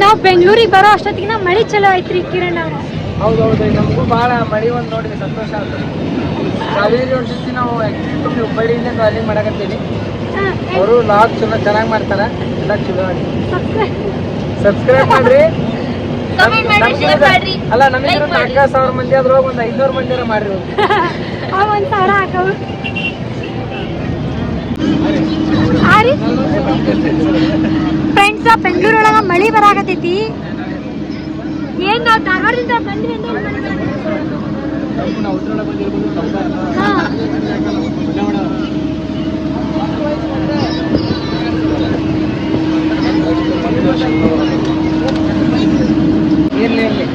ನಾವು ಬೆಂಗಳೂರಿಗೆ ಬರೋ ಅಷ್ಟೊತ್ತಿಗೆ ಮಳಿ ಚಲೋ ಐತ್ರಿ ಕಿರಣ್ ಹೌದೌದು ನಮಗೂ ಭಾಳ ಮಳಿ ಒಂದು ನೋಡಿ ಸಂತೋಷ ಆಯ್ತು ಕಾವೇರಿ ಒಂದ್ಸತಿ ನಾವು ಆ್ಯಕ್ಚುಲಿ ಹುಬ್ಬಳ್ಳಿಯಿಂದ ಟ್ರಾವೆಲಿಂಗ್ ಮಾಡಕತ್ತೀವಿ ಅವರು ಲಾಗ್ ಚಲೋ ಚೆನ್ನಾಗಿ ಮಾಡ್ತಾರೆ. ಎಲ್ಲ ಚಲೋ ಆಗಿ ಸಬ್ಸ್ಕ್ರೈಬ್ ಮಾಡ್ರಿ. ಅಲ್ಲ ನಮಗೆ ನಾಲ್ಕ ಸಾವಿರ ಮಂದಿ ಅದ್ರೊಳಗೆ ಒಂದು ಐನೂರು ಮಂದಿರ ಮಾಡ್ರಿ ಒಂದು. ಸಾವಿರ ಹಾಕವು ಫ್ರೆಂಡ್ಸ್ ಬೆಂಗಳೂರೊಳಗ ಮಳಿ ಬರಾಕತೈತಿ ಏನ್ ನಾವು ಧಾರವಾಡದಿಂದ ಬಂದ್ವಿ ಅಂದ್ರೆ ಮಳಿ ಬರಾಕತ್ತೈತಿ. ಹಾ. ಇರ್ಲಿ ಇರ್ಲಿ.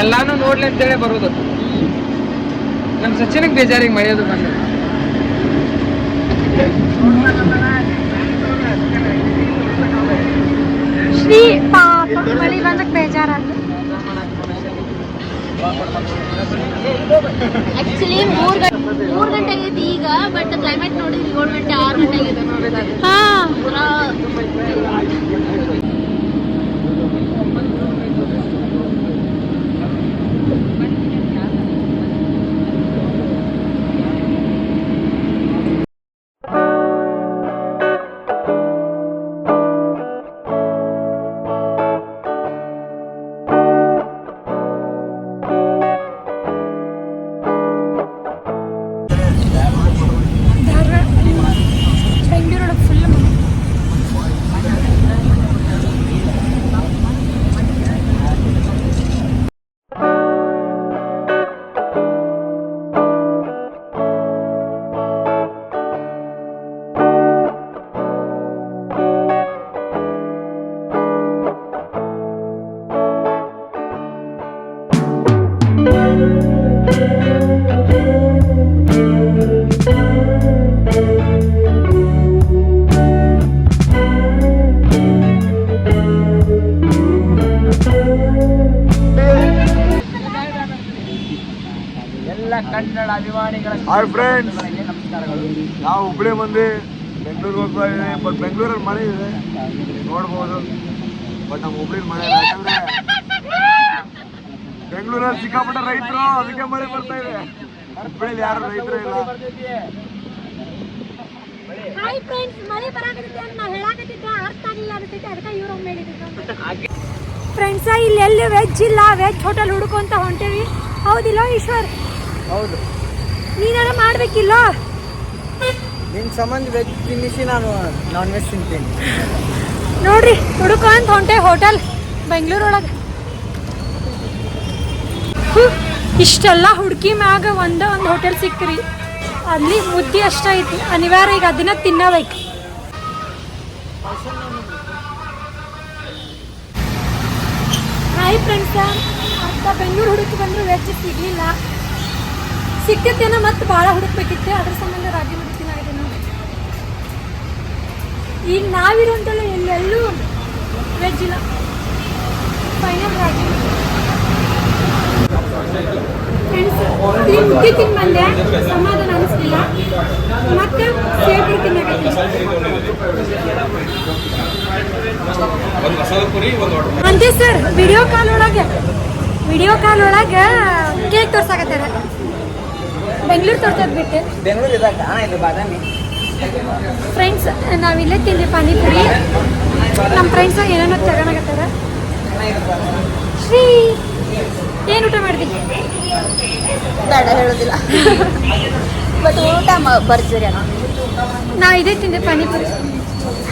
ಎಲ್ಲಾನು ನೋಡ್ಲಿ ಅಂತೇಳಿ ಬರೋದು. ನಮ್ಮ ಸಚಿನಿಗೆ ಬೇಜಾರಿಗೆ ಮಳೆಯೋದು ಬಂದ ಶ್ರೀ ಪಾಪ ಮಳಿ ಬಂದಕ್ ಬೇಜಾರಾತು ಆಕ್ಚುಲಿ ಮೂರ್ ಗಂಟೆ ಮೂರ್ ಗಂಟೆ ಆಗೈತಿ ಈಗ ಬಟ್ ಕ್ಲೈಮೇಟ್ ನೋಡಿದ್ರಿ ಏಳು ಗಂಟೆ ಆರು ಗಂಟೆ ಆಗಿದೆ ಹಾ. ಪೂರಾ ಅಭಿಮಾನಿಗಳ ಫ್ರೆಂಡ್ಸ್ ನಮಸ್ಕಾರಗಳು ನಾವು ಹುಬ್ಳಿ ಮಂದಿ ಬೆಂಗಳೂರಿಗೆ ಹೋಗ್ತಾ ಇದ್ದೀವಿ ಬಟ್ ಬೆಂಗಳೂರಲ್ಲಿ ಮಳೆ ಇದೆ. ನೋಡ್ಬೋದು. ಬಟ್ ನಮ್ಮ ಹುಬ್ಳಿ ಮಳೆ ಇಲ್ಲ. ಯಾಕಂದ್ರೆ ಬೆಂಗಳೂರಲ್ಲಿ ಸಿಕ್ಕಾಪಟ್ಟೆ ರೈತರು ಅದಕ್ಕೆ ಮಳೆ ಬರ್ತಾ ಇದೆ. ಹುಬ್ಳಿಲಿ ಯಾರು ರೈತರು ಇಲ್ಲ. ಹಾಯ್ ಫ್ರೆಂಡ್ಸ್ ಮಳೆ ಬರಾಕತ್ತೈತಿ ಅಂತ ನಾವು ಹೇಳಾಕತ್ತಿದ್ದೆ ಅರ್ಥ ಆಗಿಲ್ಲ ಅನ್ಸೈತಿ. ಅದಕ್ಕೆ ಇವ್ರು ಒಮ್ಮೆ ಫ್ರೆಂಡ್ಸ ಇಲ್ಲಿ ಎಲ್ಲಿ ವೆಜ್ ಇಲ್ಲ. ವೆಜ್ ಹೋಟೆಲ್ ಹುಡುಕೊಂತ ಹೊಂಟೇವಿ. ಹೌದಿಲ್ಲ ಈಶ್ವರ್? ಹೌದು. ನೀನಾರ ಮಾಡ್ಬೇಕಿಲ್ಲ? ನಿನ್ ಸಂಬಂಧ ವೆಜ್ ತಿನ್ನಿಸಿ ನಾನು ನಾನ್ ವೆಜ್ ತಿಂತೀನಿ. ನೋಡ್ರಿ ಹುಡುಕಂತ ಹೊಂಟೆ ಹೋಟೆಲ್ ಬೆಂಗಳೂರೊಳಗೆ. ಇಷ್ಟೆಲ್ಲ ಹುಡುಕಿ ಮ್ಯಾಗ ಒಂದ ಒಂದು ಹೋಟೆಲ್ ಸಿಕ್ಕ್ರಿ. ಅಲ್ಲಿ ಮುದ್ದಿ ಅಷ್ಟ ಐತಿ ಅನಿವಾರ್ಯ ಈಗ ಅದನ್ನ ತಿನ್ನಬೇಕು. ಹಾಯ್ ಫ್ರೆಂಡ್ಸ ಅಂತ ಬೆಂಗಳೂರು ಹುಡುಕಿ ಬಂದ್ರು ವೆಜ್ ಸಿಗ್ಲಿಲ್ಲ. ಸಿಕ್ತೇನೋ ಮತ್ತೆ ಭಾಳ ಹುಡುಕ್ಬೇಕಿತ್ತು. ಅದ್ರ ಸಂಬಂಧ ರಾಗಿ ಹುಡುಕಿನ ನಾವು ಈಗ ನಾವಿರೋಂಥಲ್ಲ ಎಲ್ಲೆಲ್ಲೂ ವೆಜ್ ಇಲ್ಲ ಫೈನಲ್ ರಾಗಿ ಫ್ರೆಂಡ್ಸ್ ಮುದ್ದೆ ತಿಂದು ಬಂದೆ ಸಮಾಧಾನ ಅನಿಸ್ಲಿಲ್ಲ. ಮತ್ತೆ ಸೇಬ್ರಿ ತಿನ್ನಕತ್ತೀನಿ ಅಂತೆ ಸರ್ ವಿಡಿಯೋ ಕಾಲ್ ಒಳಗೆ ವಿಡಿಯೋ ಕಾಲ್ ಒಳಗೆ ಕೇಕ್ ತೋರ್ಸಾಕತ್ತಾರ ಬೆಂಗಳೂರು ತೋರ್ಸೋದ್ ಬಿಟ್ಟು. ಬೆಂಗಳೂರು ಇದಾಗ ಇಲ್ಲಿ ಬಾದಾಮಿ. ಫ್ರೆಂಡ್ಸ್ ನಾವಿಲ್ಲೇ ತಿಂದ್ವಿ ಪಾನಿಪುರಿ. ನಮ್ಮ ಫ್ರೆಂಡ್ಸ್ ಏನೇನೋ ತಗೊಂಡಾಗತ್ತಾರ. ಶ್ರೀ ಏನು ಊಟ ಮಾಡಿದ್ವಿ ಬೇಡ ಹೇಳೋದಿಲ್ಲ. ಬಟ್ ಊಟ ಮ- ಭರ್ಜರಿ ಅಲ್ಲ ನಾ ಇದೇ ತಿಂದೆ ಪಾನಿಪುರಿ.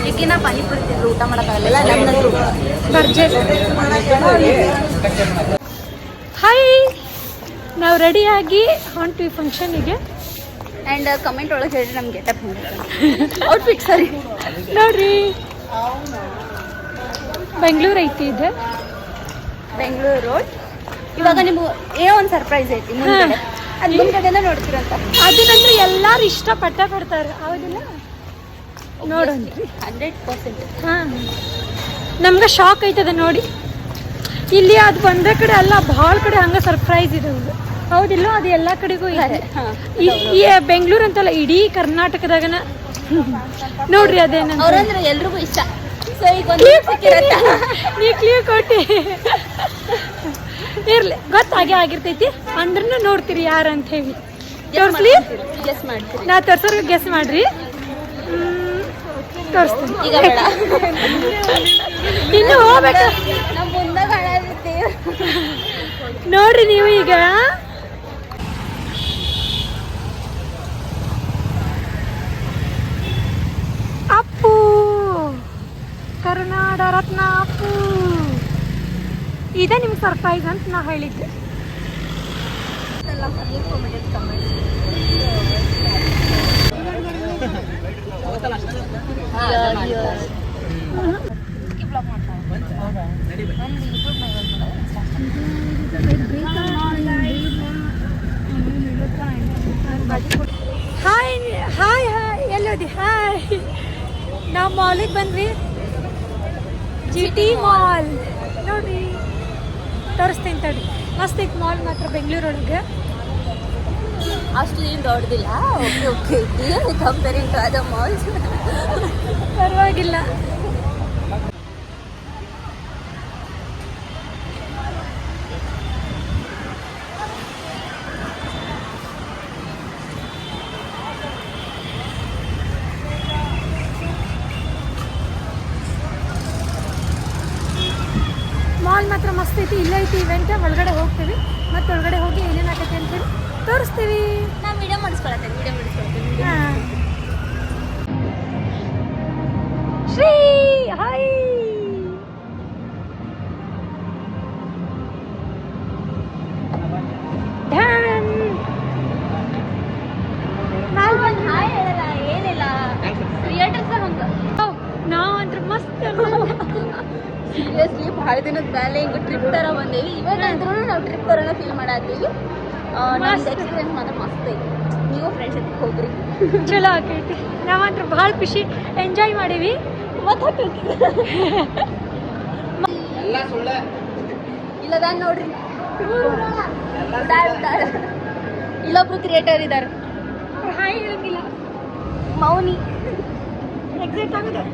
ಈಗಿನ ಪಾನಿಪುರಿ ತಿಂದ್ರೆ ಊಟ ಮಾಡೋಕ್ಕಾಗಲ್ಲ ನಮ್ಮಂತೂ ಭರ್ಜರಿ ಹಾಯ್ ನಾವು ರೆಡಿಯಾಗಿ ಹೊಂಟ್ವಿ ಫಂಕ್ಷನಿಗೆ ಆ್ಯಂಡ್ ಕಮೆಂಟ್ ಒಳಗೆ ಹೇಳಿ ನಮ್ಗೆ ಗೆಟಪ್ ಔಟ್ಫಿಟ್ ಸರಿ. ನೋಡ್ರಿ. ಬೆಂಗಳೂರು ಐತಿ ಇದೆ. ಬೆಂಗಳೂರು ರೋಡ್ ಇವಾಗ ನಿಮ್ಗೆ ಏನೋ ಒಂದು ಸರ್ಪ್ರೈಸ್ ಐತಿ ಅದು ಮುಂದ್ಗಡೆನ ನೋಡ್ತೀರಂತ ಅದನ್ನಂದ್ರೆ ಎಲ್ಲಾರು ಇಷ್ಟಪಟ್ಟ ಪಡ್ತಾರೆ ಹೌದಿಲ್ಲ? ನೋಡೋಣ. ಹಂಡ್ರೆಡ್ ಪರ್ಸೆಂಟ್ ಹಾಂ. ನಮ್ಗೆ ಶಾಕ್ ಐತದ ನೋಡಿ. ಇಲ್ಲಿ ಅದು ಒಂದೇ ಕಡೆ ಅಲ್ಲ ಭಾಳ ಕಡೆ ಹಂಗೆ ಸರ್ಪ್ರೈಸ್ ಇದೆ ಹೌದಿಲ್ಲ ಅದು ಎಲ್ಲ ಕಡೆಗೂ ಇದೆ. ಈ- ಬೆಂಗಳೂರು ಅಂತಲ್ಲ ಇಡೀ ಕರ್ನಾಟಕದಾಗನ ನೋಡ್ರಿ ಅದೇನ ಅವ್ರಂದ್ರೆ ಎಲ್ರಿಗೂ ಇಷ್ಟ. ಸೊ ಈಗ ನೀ ಕ್ಲೀವ್ ಕೊಟ್ಟಿ. ಇರ್ಲಿ ಗೊತ್ತಾಗೆ ಆಗಿರ್ತೈತಿ. ಅಂದ್ರೂ ನೋಡ್ತೀರಿ ಯಾರು ಅಂತ ಹೇಳಿ. ತೋರಿಸ್ಲಿ? ಗೆಸ್ ಮಾಡ್ತೀರಿ ನಾ ತೋರ್ಸೋರ್ಗೆ ಗೆಸ್ ಮಾಡ್ರಿ. ಹ್ಮ್, ತೋರಿಸ್ತೀನಿ. ಇನ್ನು ಹೋಗ್ಬೇಕು. ನೋಡ್ರಿ ನೀವು ಈಗ. ಅಪ್ಪು. ಕರುನಾಡ ರತ್ನ ಅಪ್ಪು. ಇದೇ ನಿಮ್ಗೆ ಸರ್ಪ್ರೈಸ್ ಅಂತ ನಾ ಹೇಳಿದ್ದೆ. ಹಾಯ್ ಹಾಯ್ ಹಾಯ್ ಎಲ್ಲೋದಿ ಹಾಯ್ ನಾವು ಮಾಲಿಗೆ ಬಂದ್ವಿ. ಜಿ ಟಿ ಮಾಲ್ ನೋಡ್ರಿ ತೋರಿಸ್ತೀನಿ ತಡಿ. ಮಸ್ತ್ ಐತಿ ಮಾಲ್ ಮಾತ್ರ ಬೆಂಗಳೂರೊಳಗೆ. ಅಷ್ಟು ಏನು ದೊಡ್ಡದಿಲ್ಲ ಓಕೆ ಓಕೆ. ಕಂಪೇರಿಂಗ್ ಟು ಅದ ಮಾಲ್ಸ್ ಪರವಾಗಿಲ್ಲ ಮಾಲ್ ಮಾತ್ರ ಮಸ್ತ್ ಐತಿ ಇವೆಂಟ್ ಒಳಗಡೆ ಹೋಗ್ತೀವಿ. ಮತ್ತೆ ಒಳಗಡೆ ಹೋಗಿ ಏನೇನು ಅಂತ ಅಂತೇಳಿ ತೋರಿಸ್ತೀವಿ. ನಾವು ವಿಡಿಯೋ ಮಾಡಿಸ್ಕೊಳತ್ತೇವೆ ವಿಡಿಯೋ ಮಾಡಿಸ್ಕೊಳ್ತೀವಿ ಹಾಂ. ಶ್ರೀ ಹಾಯ್. ಸೀರಿಯಸ್ಲಿ ಭಾಳ ದಿನದ ಮೇಲೆ ಹಿಂಗೆ ಟ್ರಿಪ್ ಥರ ಬಂದೇವಿ. ಇವಾಗ ಅಂದ್ರೂ ನಾವು ಟ್ರಿಪ್ ಥರನ ಫೀಲ್ ಮಾಡತ್ತೀವಿ ನಮ್ಮ. ಎಕ್ಸ್ಪೀರಿಯನ್ಸ್ ಮಾತ್ರ ಮಸ್ತ್ ಐತಿ. ನೀವು ಫ್ರೆಂಡ್ಸ್ ಜೊತೆ ಹೋಗ್ರಿ. ಚಲೋ ಆಕೈತಿ. ನಾವಂತ್ರ ಭಾಳ ಖುಷಿ. ಎಂಜಾಯ್ ಮಾಡೀವಿ. ಮತ್ತೆ ಇಲ್ಲದ ನೋಡ್ರಿ. ಇಲ್ಲೊಬ್ರು ಕ್ರಿಯೇಟರ್ ಇದ್ದಾರೆ ಹಾಯ್ ಹೇಳಂಗಿಲ್ಲ. ಮೌನಿ. ಎಕ್ಸೈಟ್ ಆಗಿದೆ?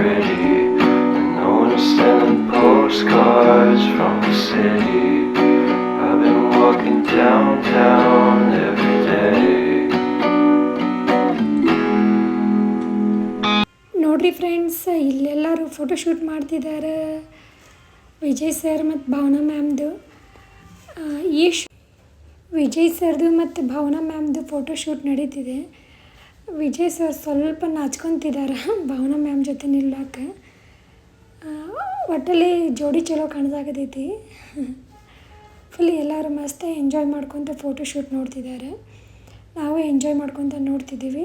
Pretty. And no one's sending postcards from the city. I've been walking downtown every day. ನೋಡ್ರಿ ಫ್ರೆಂಡ್ಸ್ ಇಲ್ಲೆಲ್ಲರೂ ಫೋಟೋಶೂಟ್ ಮಾಡ್ತಿದ್ದಾರೆ ವಿಜಯ್ ಸರ್ ಮತ್ತು ಭಾವನಾ ಮ್ಯಾಮ್ದು ಈ ಶೂ ವಿಜಯ್ ಸರ್ದು ಮತ್ತು ಭಾವನಾ ಮ್ಯಾಮ್ದು ಫೋಟೋಶೂಟ್ ನಡೀತಿದೆ ವಿಜಯ್ ಸರ್ ಸ್ವಲ್ಪ ನಾಚ್ಕೊತಿದ್ದಾರೆ. ಭಾವನಾ ಮ್ಯಾಮ್ ಜೊತೆ ನಿಲ್ಲಕ್ಕೆ ಒಟ್ಟಲ್ಲಿ ಜೋಡಿ ಚಲೋ ಕಾಣಿಸಾಕತೈತಿ ಫುಲ್ ಎಲ್ಲರೂ ಮಸ್ತ್ ಎಂಜಾಯ್ ಮಾಡ್ಕೊತ ಫೋಟೋಶೂಟ್ ನೋಡ್ತಿದ್ದಾರೆ. ನಾವು ಎಂಜಾಯ್ ಮಾಡ್ಕೊತ ನೋಡ್ತಿದ್ದೀವಿ.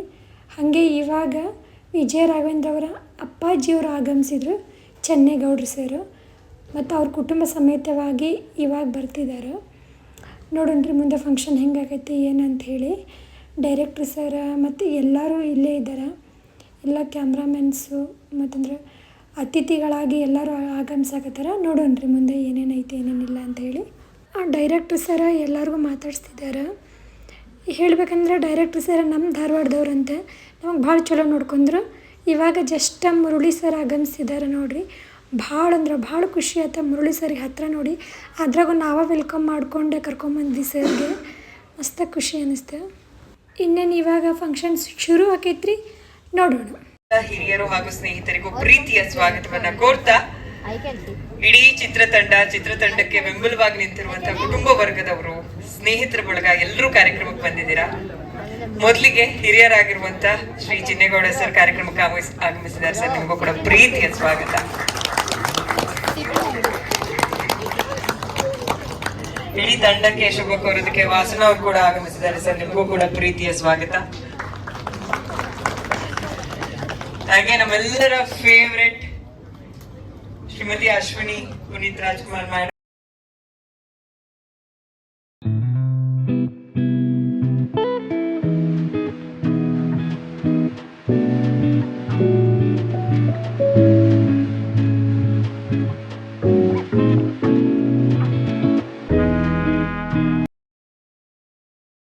ಹಾಗೆ ಇವಾಗ ವಿಜಯ ಅವರ ಅಪ್ಪಾಜಿಯವರು ಆಗಮಿಸಿದ್ರು, ಚೆನ್ನೇಗೌಡ್ರು ಸರ್. ಮತ್ತು ಅವ್ರ ಕುಟುಂಬ ಸಮೇತವಾಗಿ ಇವಾಗ ಬರ್ತಿದ್ದಾರೆ. ನೋಡೋಣ್ರಿ ಮುಂದೆ ಫಂಕ್ಷನ್ ಹೆಂಗಾಗೈತಿ ಏನಂತ ಹೇಳಿ. ಡೈರೆಕ್ಟ್ರ್ ಸರ, ಮತ್ತು ಎಲ್ಲರೂ ಇಲ್ಲೇ ಇದ್ದಾರೆ? ಎಲ್ಲ ಕ್ಯಾಮ್ರಾಮೆನ್ಸು, ಮತ್ತಂದ್ರೆ ಅತಿಥಿಗಳಾಗಿ ಎಲ್ಲರೂ ಆಗಮಿಸಾಕತ್ತಾರ? ರೀ ಮುಂದೆ ಏನೇನೈತೆ ಏನೇನಿಲ್ಲ ಅಂತ ಹೇಳಿ. ಆ ಡೈರೆಕ್ಟ್ರ್ ಸರ ಎಲ್ಲರಿಗೂ ಮಾತಾಡ್ಸ್ತಿದ್ದಾರೆ? ಹೇಳಬೇಕಂದ್ರೆ ಡೈರೆಕ್ಟ್ರ್ ಸರ ನಮ್ಮ ಧಾರವಾಡದವ್ರಂತೆ. ನಮಗೆ ಭಾಳ ಚಲೋ ನೋಡ್ಕೊಂಡ್ರು. ಇವಾಗ ಜಸ್ಟ್ ಮುರುಳಿ ಸರ್ ಆಗಮಿಸಿದ್ದಾರೆ ನೋಡಿರಿ. ಭಾಳ ಅಂದ್ರೆ ಭಾಳ ಖುಷಿ ಆಯ್ತು ಮುರುಳಿ ಸರ್ಗೆ ಹತ್ತಿರ ನೋಡಿ. ಅದ್ರಾಗೂ ನಾವೇ ವೆಲ್ಕಮ್ ಮಾಡ್ಕೊಂಡೆ ಕರ್ಕೊಂಬಂದ್ವಿ ಸರ್ಗೆ. ಮಸ್ತ ಖುಷಿ ಅನ್ನಿಸ್ತು ಇನ್ನೇನು ಇವಾಗ ಫಂಕ್ಷನ್ಸ್ ಶುರು ಆಕೈತ್ರಿ? ನೋಡೋಣ. ಹಿರಿಯರು ಹಾಗೂ ಸ್ನೇಹಿತರಿಗೂ ಪ್ರೀತಿಯ ಸ್ವಾಗತವನ್ನ ಕೋರ್ತಾ, ಇಡೀ ಚಿತ್ರತಂಡ, ಚಿತ್ರತಂಡಕ್ಕೆ ಬೆಂಬಲವಾಗಿ ನಿಂತಿರುವಂತಹ ಕುಟುಂಬ ವರ್ಗದವರು, ಸ್ನೇಹಿತರ ಬಳಗ ಎಲ್ಲರೂ ಕಾರ್ಯಕ್ರಮಕ್ಕೆ ಬಂದಿದ್ದೀರಾ? ಮೊದಲಿಗೆ ಹಿರಿಯರಾಗಿರುವಂತ ಶ್ರೀ ಚಿನ್ನೇಗೌಡ ಸರ್ ಕಾರ್ಯಕ್ರಮಕ್ಕೆ ಆಗಮಿಸ್- ಆಗಮಿಸಿದ್ದಾರೆ ಸರ್. ನಿಮಗೂ ಕೂಡ ಪ್ರೀತಿಯ ಸ್ವಾಗತ. ಇಡೀ ತಂಡಕ್ಕೆ ಶುಭ ಕೋರೋದಕ್ಕೆ ವಾಸನ ಅವರು ಕೂಡ ಆಗಮಿಸಿದ್ದಾರೆ ಸರ್. ನಿಮಗೂ ಕೂಡ ಪ್ರೀತಿಯ ಸ್ವಾಗತ. ಹಾಗೆ ನಮ್ಮೆಲ್ಲರ ಫೇವ್ರೆಟ್ ಶ್ರೀಮತಿ ಅಶ್ವಿನಿ ಪುನೀತ್ ರಾಜ್ಕುಮಾರ್